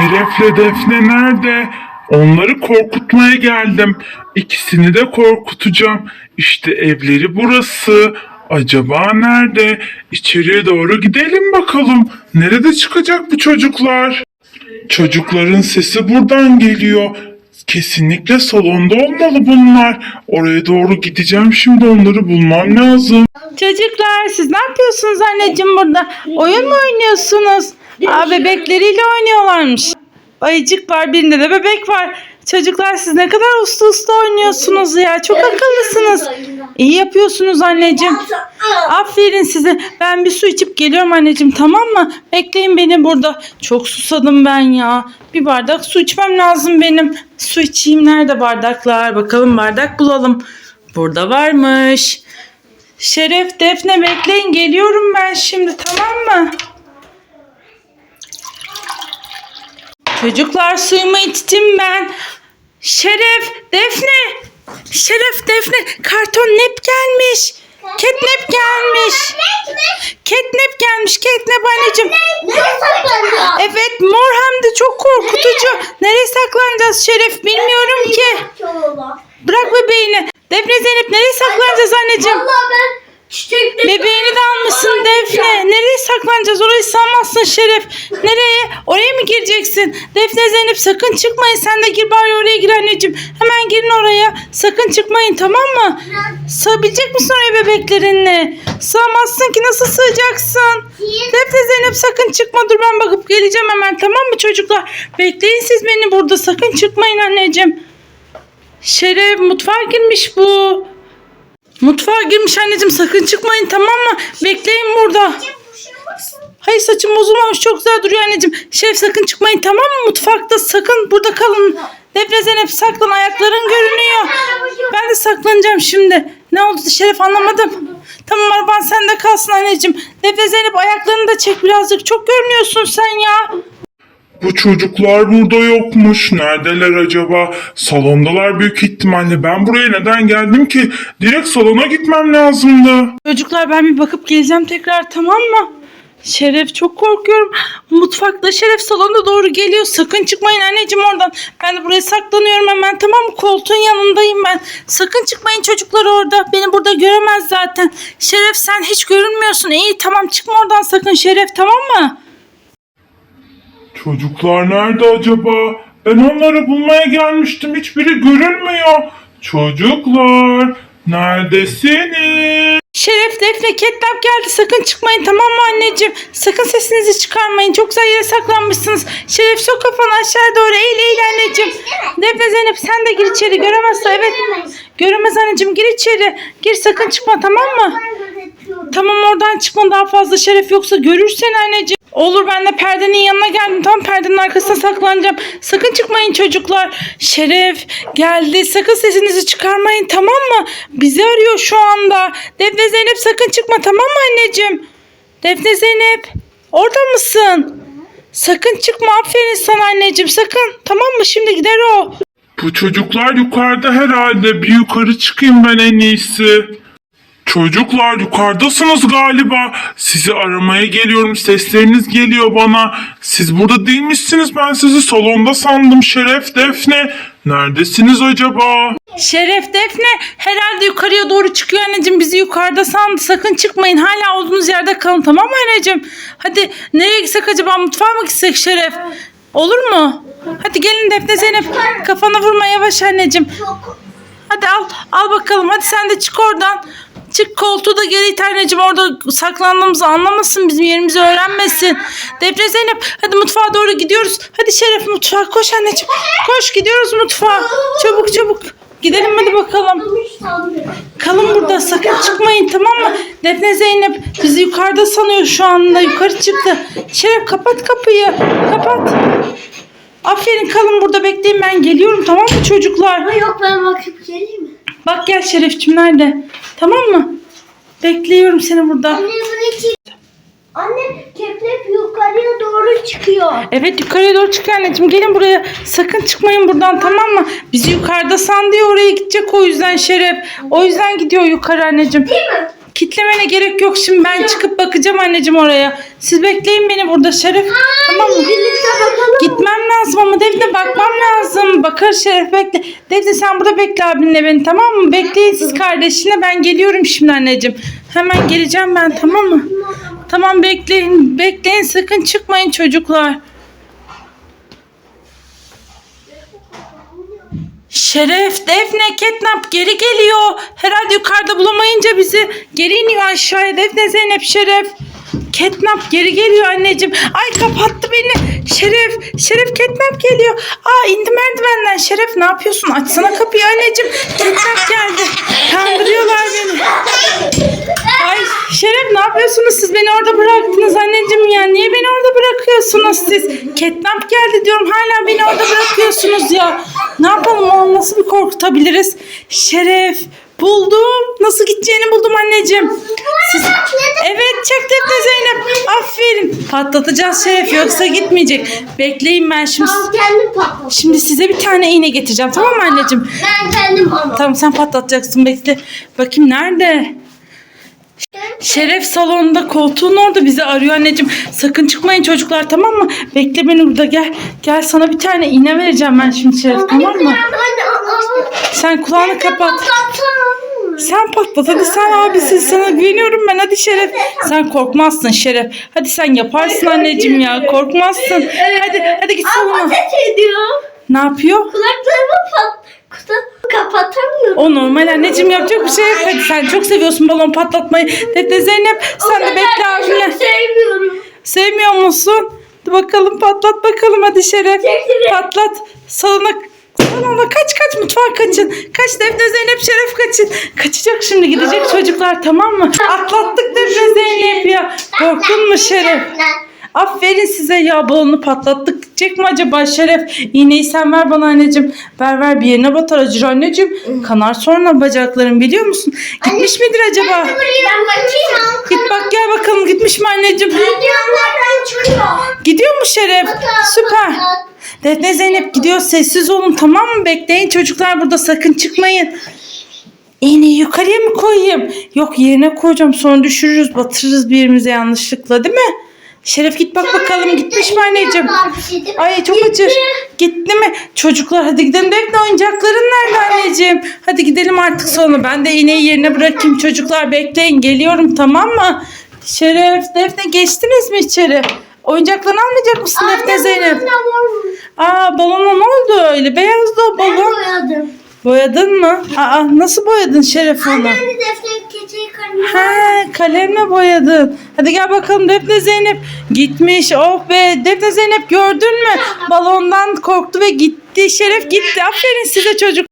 Şeref'le Defne nerede? Onları korkutmaya geldim. İkisini de korkutacağım. İşte evleri burası. Acaba nerede? İçeriye doğru gidelim bakalım. Nerede çıkacak bu çocuklar? Çocukların sesi buradan geliyor. Kesinlikle salonda olmalı bunlar. Oraya doğru gideceğim şimdi onları bulmam lazım. Çocuklar siz ne yapıyorsunuz anneciğim burada? Oyun mu oynuyorsunuz? Aa bebekleriyle oynuyorlarmış. Ayıcık var birinde de bebek var. Çocuklar siz ne kadar uslu uslu oynuyorsunuz ya. Çok akıllısınız. İyi yapıyorsunuz anneciğim. Aferin size. Ben bir su içip geliyorum anneciğim tamam mı? Bekleyin beni burada. Çok susadım ben ya. Bir bardak su içmem lazım benim. Su içeyim. Nerede bardaklar? Bakalım bardak bulalım. Burada varmış. Şeref, Defne bekleyin geliyorum ben şimdi tamam mı? Çocuklar suyumu içtim ben. Şeref, Defne. Şeref, Defne karton nep gelmiş. Catnap gelmiş. Catnap gelmiş. Catnap anneciğim. Evet mor hem de çok korkutucu. Nereye saklanacağız Şeref bilmiyorum ki. Bırak bebeğini. Defne Zeynep nereye saklanacağız anneciğim? Vallahi ben çiçekleri Bebeğini de almışsın Defne. Nereye saklanacağız? Orayı sanmazsın Şeref. Nereye? Oraya mı gireceksin? Defne Zeynep sakın çıkmayın. Sen de gir bari oraya gir anneciğim. Hemen girin oraya. Sakın çıkmayın tamam mı? Sığabilecek misin oraya bebeklerinle? Sığamazsın ki nasıl sığacaksın? Defne Zeynep sakın çıkma. Dur ben bakıp geleceğim hemen tamam mı çocuklar? Bekleyin siz beni burada. Sakın çıkmayın anneciğim. Şeref mutfağa girmiş bu. Mutfağa girmiş anneciğim sakın çıkmayın tamam mı? Bekleyin burada. Hayır saçım bozulmamış çok güzel duruyor anneciğim. Şeref sakın çıkmayın tamam mı? Mutfakta sakın burada kalın. Defne Zeynep saklan ayakların görünüyor. Ben de saklanacağım şimdi. Ne oldu Şeref anlamadım. Tamam araban sende kalsın anneciğim. Defne Zeynep ayaklarını da çek birazcık. Çok görünüyorsun sen ya. Bu çocuklar burada yokmuş. Neredeler acaba? Salondalar büyük ihtimalle. Ben buraya neden geldim ki? Direkt salona gitmem lazımdı. Çocuklar ben bir bakıp geleceğim tekrar tamam mı? Şeref çok korkuyorum. Mutfakta Şeref salona doğru geliyor. Sakın çıkmayın anneciğim oradan. Ben de buraya saklanıyorum hemen tamam mı? Koltuğun yanındayım ben. Sakın çıkmayın çocuklar orada. Beni burada göremez zaten. Şeref sen hiç görünmüyorsun. İyi tamam çıkma oradan sakın Şeref tamam mı? Çocuklar nerede acaba? Ben onları bulmaya gelmiştim. Hiçbiri görünmüyor. Çocuklar neredesiniz? Şeref Defne Ketnap geldi. Sakın çıkmayın tamam mı anneciğim? Sakın sesinizi çıkarmayın. Çok güzel yere saklanmışsınız. Şeref sok kafanı aşağı doğru. Eğil eğil anneciğim. Defne Zeynep sen de gir içeri. Göremezse evet. Göremez anneciğim gir içeri. Gir sakın çıkma tamam mı? Tamam oradan çıkma daha fazla şeref yoksa görürsen anneciğim. Olur ben de perdenin yanına geldim. Tam perdenin arkasına saklanacağım. Sakın çıkmayın çocuklar. Şeref geldi. Sakın sesinizi çıkarmayın tamam mı? Bizi arıyor şu anda. Defne Zeynep sakın çıkma tamam mı anneciğim? Defne Zeynep orada mısın? Sakın çıkma aferin sana anneciğim sakın. Tamam mı şimdi gider o. Bu çocuklar yukarıda herhalde. Bir yukarı çıkayım ben en iyisi. Çocuklar yukarıdasınız galiba. Sizi aramaya geliyorum. Sesleriniz geliyor bana. Siz burada değilmişsiniz. Ben sizi salonda sandım. Şeref, Defne. Neredesiniz acaba? Şeref Defne herhalde yukarıya doğru çıkıyor anneciğim bizi yukarıda sandı sakın çıkmayın hala olduğunuz yerde kalın tamam mı anneciğim hadi nereye gitsek acaba mutfağa mı gitsek Şeref olur mu hadi gelin Defne Zeynep kafana vurma yavaş anneciğim hadi al al bakalım hadi sen de çık oradan çık koltuğu da geri it anneciğim orada saklandığımızı anlamasın bizim yerimizi öğrenmesin Defne Zeynep hadi mutfağa doğru gidiyoruz hadi Şeref mutfağa koş anneciğim koş gidiyoruz mutfağa çabuk çabuk Gidelim hadi bakalım. Kalın burada sakın çıkmayın tamam mı? Defne Zeynep bizi yukarıda sanıyor şu anda. Yukarı çıktı. Şeref kapat kapıyı. Kapat. Aferin kalın burada bekleyin ben geliyorum tamam mı çocuklar? Yok ben bakıp geleyim? Bak gel Şerefçim nerede? Tamam mı? Bekliyorum seni burada. Anne bunu ki... Anne keplep yukarıya doğru çıkıyor. Evet yukarıya doğru çıkıyor anneciğim. Gelin buraya. Sakın çıkmayın buradan tamam mı? Bizi yukarıda sandı ya oraya gidecek o yüzden Şeref. O yüzden gidiyor yukarı anneciğim. Değil mi? Kitlemene gerek yok şimdi ben çıkıp bakacağım anneciğim oraya. Siz bekleyin beni burada Şeref. tamam mı? Birlikte bakalım. Gitmem bakar Şeref bekle. Defne sen burada bekle abinle beni tamam mı? Bekleyin siz kardeşinle ben geliyorum şimdi anneciğim. Hemen geleceğim ben tamam mı? Tamam bekleyin. Bekleyin sakın çıkmayın çocuklar. Şeref, Defne, Ketnap geri geliyor. Herhalde yukarıda bulamayınca bizi geri iniyor aşağıya. Defne, Zeynep, Şeref. Ketnap geri geliyor anneciğim. Ay kapattı beni. Şeref, Şeref Ketnap geliyor. Aa indi merdivenden. Şeref ne yapıyorsun? Açsana kapıyı anneciğim. Ketnap geldi. Kandırıyorlar beni. Ay Şeref ne yapıyorsunuz siz beni orada bıraktınız anneciğim ya niye beni orada bırakıyorsunuz siz Ketnap geldi diyorum hala beni orada bırakıyorsunuz ya ne onu nasıl bir korkutabiliriz Şeref buldum nasıl gideceğini buldum anneciğim siz... evet çek Defne Zeynep aferin patlatacağız Şeref yoksa gitmeyecek bekleyin ben şimdi Tamam kendim patlat. şimdi size bir tane iğne getireceğim tamam mı anneciğim Ben kendim ama. Tamam sen patlatacaksın bekle. Bakayım nerede? Şeref salonda koltuğun orada bizi arıyor anneciğim. Sakın çıkmayın çocuklar tamam mı? Bekle beni burada gel. Gel sana bir tane iğne vereceğim ben şimdi Şeref tamam mı? Sen kulağını kapat. Sen patlat hadi sen abisin sana güveniyorum ben hadi Şeref. Sen korkmazsın Şeref. Hadi sen yaparsın anneciğim ya korkmazsın. Hadi hadi git salona. Ediyor. Ne yapıyor? Kulaklarımı pat kutu kapatamıyorum. O normal anneciğim yapacak bir şey yok. Hadi sen çok seviyorsun balon patlatmayı. Dede Zeynep sen de bekle abine. Çok sevmiyorum. Sevmiyor musun? Bakalım patlat bakalım hadi Şeref. Çekilin. Patlat. Salona salona kaç kaç mutfağa kaçın. Kaç Defne Zeynep Şeref kaçın. Kaçacak şimdi gidecek çocuklar tamam mı? Atlattık Defne Zeynep ya. Korktun mu Şeref? Aferin size ya balonu patlattık. Gidecek mi acaba Şeref? İğneyi sen ver bana anneciğim. Ver ver bir yerine batar acır anneciğim. Kanar sonra bacakların biliyor musun? Gitmiş midir acaba? Ben bakayım. Git bak gel bakalım gitmiş mi anneciğim? Gidiyor mu Şeref? Süper. Defne Zeynep gidiyor sessiz olun tamam mı? Bekleyin çocuklar burada sakın çıkmayın. İğneyi yukarıya mı koyayım? Yok yerine koyacağım sonra düşürürüz batırırız birimize yanlışlıkla değil mi? Şeref git bak bakalım gitmiş mi anneciğim? Ay çok acır. Gitti mi? Çocuklar hadi gidelim. Defne oyuncakların nerede anneciğim? Hadi gidelim artık sonra. Ben de iğneyi yerine bırakayım. Çocuklar bekleyin. Geliyorum tamam mı? Şeref, Defne geçtiniz mi içeri? Oyuncaklarını almayacak mısın Defne Zeynep? Aa balona ne oldu öyle? Beyazdı o Ben balon. boyadım. Boyadın mı? Aa nasıl boyadın Şeref onu? Anne defne keçeyi karnına. Ha kalemle boyadın. Hadi gel bakalım Defne Zeynep. Gitmiş oh be. Defne Zeynep gördün mü? Balondan korktu ve gitti. Şeref gitti. Aferin size çocuk.